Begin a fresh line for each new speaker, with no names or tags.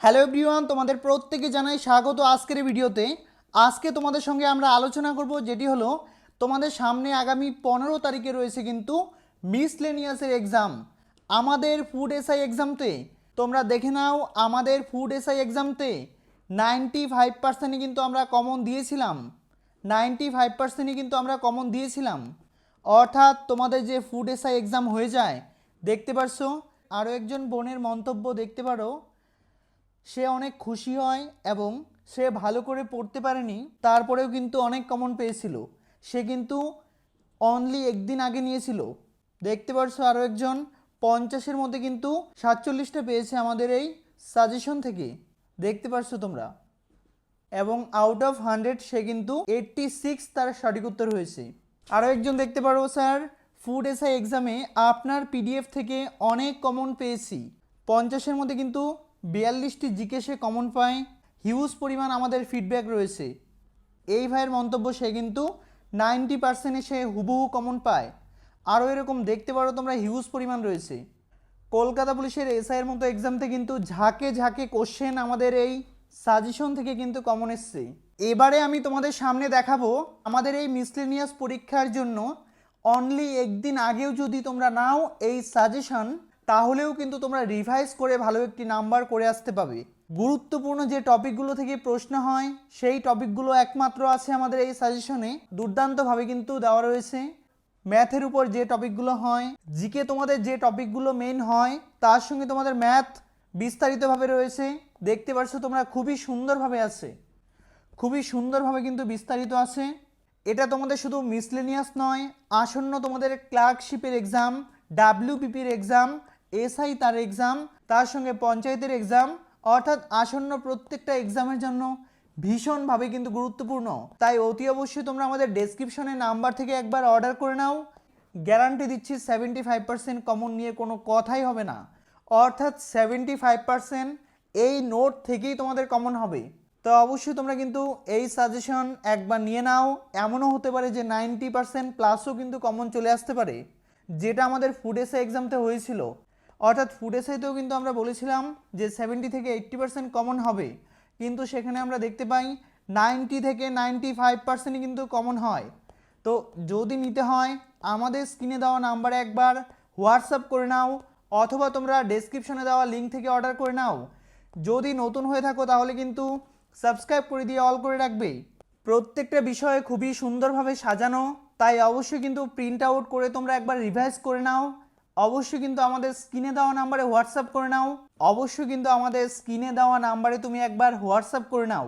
Hello everyone তোমাদের প্রত্যেকে জানাই স্বাগত আজকের ভিডিওতে। আজকে তোমাদের সঙ্গে আমরা আলোচনা করব যেটি হলো, তোমাদের সামনে আগামী পনেরো তারিখে রয়েছে কিন্তু মিসলেনিয়াসের এক্সাম আমাদের ফুড এসআই এক্সামতে তোমরা দেখে নাও আমাদের ফুড এসআই এক্সামতে নাইনটি ফাইভ পার্সেন্টই কিন্তু আমরা কমন দিয়েছিলাম। নাইনটি ফাইভ পার্সেন্টই কিন্তু আমরা কমন দিয়েছিলাম। অর্থাৎ তোমাদের যে ফুড এসআই এক্সাম হয়ে যায়, দেখতে পারছ? আরও একজন বোনের মন্তব্য দেখতে পারো। সে অনেক খুশি হয় এবং সে ভালো করে পড়তে পারেনি, তারপরেও কিন্তু অনেক কমন পেয়েছিল। সে কিন্তু অনলি একদিন আগে নিয়েছিল। দেখতে পারছ আরও একজন, পঞ্চাশের মধ্যে কিন্তু সাতচল্লিশটা পেয়েছে আমাদের এই সাজেশন থেকে। দেখতে পারছ তোমরা। এবং আউট অফ হান্ড্রেড সে কিন্তু এইটটি সিক্স তার সঠিক উত্তর হয়েছে। আরও একজন দেখতে পারো স্যার ফুড এসআই এক্সামে আপনার পিডিএফ থেকে অনেক কমন পেয়েছি। পঞ্চাশের মধ্যে কিন্তু বিয়াল্লিশটি জিকেসে কমন পায়। হিউজ পরিমাণ আমাদের ফিডব্যাক রয়েছে। এই ভাইয়ের মন্তব্য সে কিন্তু নাইনটি পার্সেন্টে সে হুবহু কমন পায়। আরও এরকম দেখতে পারো তোমরা হিউজ পরিমাণ রয়েছে। কলকাতা পুলিশের এসআইয়ের মতো এক্সামতে কিন্তু ঝাঁকে ঝাঁকে কোশ্চেন আমাদের এই সাজেশন থেকে কিন্তু কমন এসছে। এবারে আমি তোমাদের সামনে দেখাবো আমাদের এই মিসলেনিয়াস পরীক্ষার জন্য অনলি একদিন আগেও যদি তোমরা নাও এই সাজেশন তাহলেও কিন্তু তোমরা রিভাইজ করে ভালো একটি নাম্বার করে আসতে পাবে। গুরুত্বপূর্ণ যে টপিকগুলো থেকে প্রশ্ন হয়, সেই টপিকগুলো একমাত্র আছে আমাদের এই সাজেশনে দুর্দান্তভাবে কিন্তু দেওয়া রয়েছে। ম্যাথের উপর যে টপিকগুলো হয় জিকে তোমাদের যে টপিকগুলো মেন হয়, তার সঙ্গে তোমাদের ম্যাথ বিস্তারিতভাবে রয়েছে। দেখতে পাচ্ছ তোমরা খুবই সুন্দরভাবে আছে। খুবই সুন্দরভাবে কিন্তু বিস্তারিত আছে। এটা তোমাদের শুধু মিসলেনিয়াস নয়, আসন্ন তোমাদের ক্লার্কশিপের এক্সাম ডাব্লিউপিপির এক্সাম এসআই তার এক্সাম তার সঙ্গে পঞ্চায়েতের এক্সাম অর্থাৎ আসন্ন প্রত্যেকটা এক্সামের জন্য ভীষণভাবে কিন্তু গুরুত্বপূর্ণ। তাই অতি অবশ্যই তোমরা আমাদের ডেসক্রিপশনে নাম্বার থেকে একবার অর্ডার করে নাও। গ্যারান্টি দিচ্ছি সেভেন্টি ফাইভ পার্সেন্ট কমন নিয়ে কোনো কথাই হবে না। অর্থাৎ সেভেন্টি ফাইভ পার্সেন্ট এই নোট থেকেই তোমাদের কমন হবে। তো অবশ্যই তোমরা কিন্তু এই সাজেশন একবার নিয়ে নাও। এমনও হতে পারে যে নাইনটি পার্সেন্ট প্লাসও কিন্তু কমন চলে আসতে পারে। যেটা আমাদের ফুড এক্সামতে হয়েছিল। অর্থাৎ ফুড এসআইতেও কিন্তু আমরা বলেছিলাম যে সেভেন্টি থেকে এইট্টি পার্সেন্ট কমন হবে। কিন্তু সেখানে আমরা দেখতে পাই নাইনটি থেকে নাইনটি ফাইভ পার্সেন্টই কিন্তু কমন হয়। তো যদি নিতে হয়, আমাদের স্ক্রিনে দেওয়া নাম্বারে একবার হোয়াটসঅ্যাপ করে নাও, অথবা তোমরা ডেসক্রিপশনে দেওয়া লিঙ্ক থেকে অর্ডার করে নাও। যদি নতুন হয়ে থাকো, তাহলে কিন্তু সাবস্ক্রাইব করে দিয়ে অল করে রাখবে। প্রত্যেকটা বিষয়ে খুবই সুন্দরভাবে সাজানো, তাই অবশ্যই কিন্তু প্রিন্ট আউট করে তোমরা একবার রিভাইজ করে নাও। অবশ্যই কিন্তু আমাদের স্ক্রিনে দেওয়া নাম্বারে হোয়াটসঅ্যাপ করে নাও। অবশ্যই কিন্তু আমাদের স্ক্রিনে দেওয়া নাম্বারে তুমি একবার হোয়াটসঅ্যাপ করে নাও।